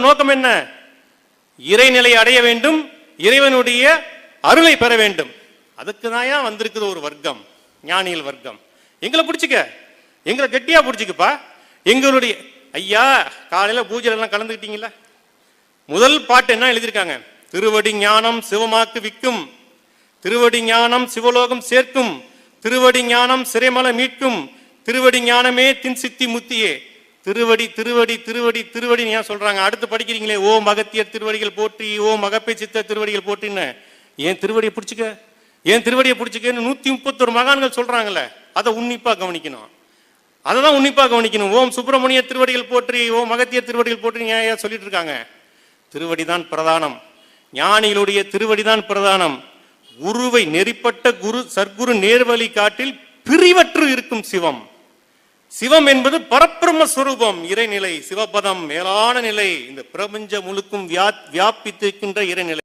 நோக்கம் என்ன? இறைநிலை அடைய வேண்டும் இறைவனுடைய அருளை பெற வேண்டும். அதுக்கு தான் வந்திருக்குது ஒரு வர்க்கம் ஞானியல் வர்க்கம்? எங்களை பிடிச்சிக்க எங்களை கெட்டியா பிடிச்சிக்கப்பா. எங்களுடைய ஐயா காலையில பூஜையில எல்லாம் கலந்துக்கிட்டீங்களா முதல் பாட்டு என்ன எழுதியிருக்காங்க? திருவடி ஞானம் சிவமாக்கு விக்கும் திருவடி ஞானம் சிவலோகம் சேர்க்கும். திருவடி ஞானம் சிறைமலை மீட்கும். திருவடி ஞானமே தின் சித்தி முத்தியே. திருவடி திருவடி திருவடி திருவடி ஏன் சொல்றாங்க? அடுத்து படிக்கிறீங்களே ஓ மகத்தியர் திருவடிகள் போற்றி ஓ மகப்பை சித்த திருவடிகள் போற்றின்னு. ஏன் திருவடியை பிடிச்சிக்க? ஏன் திருவடியை பிடிச்சிக்கன்னு நூத்தி முப்பத்தொரு மகான்கள் சொல்றாங்கல்ல அதை உன்னிப்பா கவனிக்கணும். அதை தான் உன்னிப்பா கவனிக்கணும். ஓம் சுப்பிரமணிய திருவடிகள் போற்றி ஓம் மகத்திய திருவடிகள் போற்றி ஏன் ஏன் சொல்லிட்டு இருக்காங்க? திருவடி தான் பிரதானம். ஞானிகளுடைய திருவடி தான் பிரதானம். குருவை நெறிப்பட்ட குரு சர்க்குரு நேர்வழி காட்டில் பிரிவற்று இருக்கும் சிவம். சிவம் என்பது பரப்பிரம சுரூபம் இறைநிலை. சிவபதம் மேலான நிலை. இந்த பிரபஞ்சம் முழுக்கும் வியா வியாபித்திருக்கின்ற இறைநிலை.